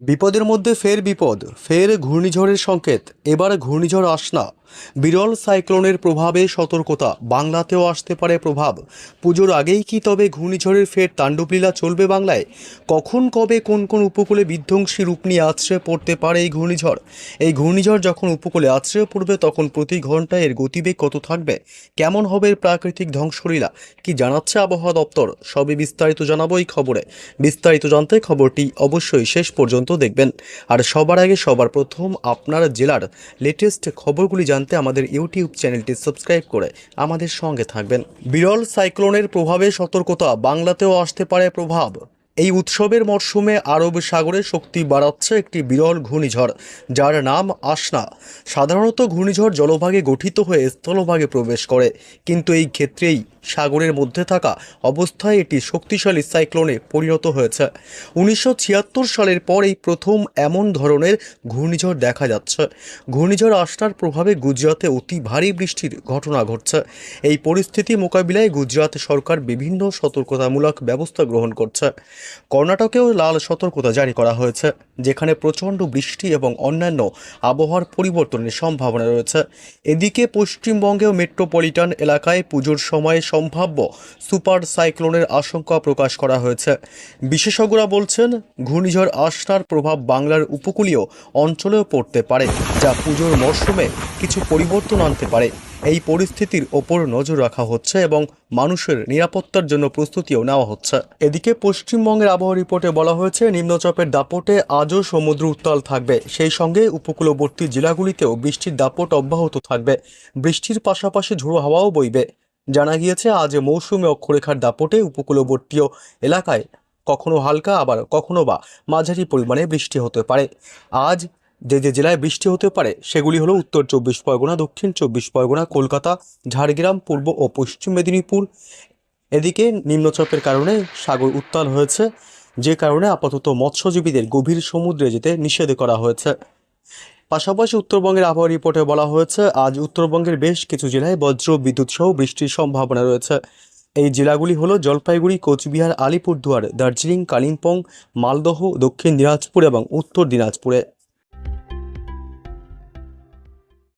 বিপদের মধ্যে ফের বিপদ ফের ঘূর্ণিঝড়ের সংকেত এবার ঘূর্ণিঝড় আসনা বিরল সাইক্লোনের প্রভাবে সতর্কতা, বাংলাতেও আসতে পারে প্রভাব। পুজোর আগেই কি তবে ঘূর্ণিঝড়ের ফের তাণ্ডবলীলা চলবে বাংলায়? কখন, কবে, কোন কোন উপকূলে বিধ্বংসী রূপ নিয়ে আছড়ে পড়তে পারে এই ঘূর্ণিঝড়? এই ঘূর্ণিঝড় যখন উপকূলে আছড়ে পড়বে, তখন প্রতি ঘন্টায় এর গতিবেগ কত থাকবে? কেমন হবে এর প্রাকৃতিক ধ্বংসলীলা? কি জানাচ্ছে আবহাওয়া দপ্তর? সবই বিস্তারিত জানাব এই খবরে। বিস্তারিত জানতে খবরটি অবশ্যই শেষ পর্যন্ত দেখবেন। আর সবার আগে সবার প্রথম আপনার জেলার লেটেস্ট খবরগুলি জানতে আমাদের ইউটিউব চ্যানেলটি সাবস্ক্রাইব করে আমাদের সঙ্গে থাকবেন। বিরল সাইক্লোনের প্রভাবে সতর্কতা, বাংলাতেও আসতে পারে প্রভাব। এই উৎসবের মরশুমে আরব সাগরে শক্তি বাড়াচ্ছে একটি বিরল ঘূর্ণিঝড়, যার নাম আসনা। সাধারণত ঘূর্ণিঝড় জলভাগে গঠিত হয়ে স্থলভাগে প্রবেশ করে, কিন্তু এই ক্ষেত্রেই সাগরের মধ্যে থাকা অবস্থায় এটি শক্তিশালী সাইক্লোনে পরিণত হয়েছে। উনিশশো ছিয়াত্তর সালের পর এই প্রথম এমন ধরনের ঘূর্ণিঝড় দেখা যাচ্ছে। ঘূর্ণিঝড় আসনার প্রভাবে গুজরাতে অতি ভারী বৃষ্টির ঘটনা ঘটছে। এই পরিস্থিতি মোকাবিলায় গুজরাট সরকার বিভিন্ন সতর্কতামূলক ব্যবস্থা গ্রহণ করছে। কর্ণাটকেও লাল সতর্কতা জারি করা হয়েছে, যেখানে প্রচণ্ড বৃষ্টি এবং অন্যান্য আবহাওয়ার পরিবর্তনের সম্ভাবনা রয়েছে। এদিকে পশ্চিমবঙ্গেও মেট্রোপলিটন এলাকায় পুজোর সময়ে সম্ভাব্য সুপার সাইক্লোনের আশঙ্কা প্রকাশ করা হয়েছে। বিশেষজ্ঞরা বলছেন, ঘূর্ণিঝড় আসনার প্রভাব বাংলার উপকূলীয় অঞ্চলেও পড়তে পারে, যা পুজোর মরশুমে কিছু পরিবর্তন আনতে পারে। এই পরিস্থিতির ওপর নজর রাখা হচ্ছে এবং মানুষের নিরাপত্তার জন্য প্রস্তুতিও নেওয়া হচ্ছে। এদিকে পশ্চিমবঙ্গের আবহাওয়া রিপোর্টে বলা হয়েছে, নিম্নচাপের দাপটে আজও সমুদ্র উত্তাল থাকবে। সেই সঙ্গে উপকূলবর্তী জেলাগুলিতেও বৃষ্টির দাপট অব্যাহত থাকবে। বৃষ্টির পাশাপাশি ঝোড়ো হাওয়াও বইবে। জানা গিয়েছে, আজ মৌসুমে অক্ষরেখার দাপটে উপকূলবর্তীয় এলাকায় কখনো হালকা, আবার কখনো বা মাঝারি পরিমাণে বৃষ্টি হতে পারে। আজ যে যে জেলায় বৃষ্টি হতে পারে, সেগুলি হলো উত্তর চব্বিশ পরগনা, দক্ষিণ চব্বিশ পরগনা, কলকাতা, ঝাড়গ্রাম, পূর্ব ও পশ্চিম মেদিনীপুর। এদিকে নিম্নচাপের কারণে সাগর উত্তাল হয়েছে, যে কারণে আপাতত মৎস্যজীবীদের গভীর সমুদ্রে যেতে নিষেধ করা হয়েছে। পাশাপাশি উত্তরবঙ্গের আবহাওয়া রিপোর্টে বলা হয়েছে, আজ উত্তরবঙ্গের বেশ কিছু জেলায় বজ্র, বিদ্যুৎ সহ বৃষ্টির সম্ভাবনা রয়েছে। এই জেলাগুলি হলো জলপাইগুড়ি, কোচবিহার, আলিপুরদুয়ার, দার্জিলিং, কালিম্পং, মালদহ, দক্ষিণ দিনাজপুর এবং উত্তর দিনাজপুরে।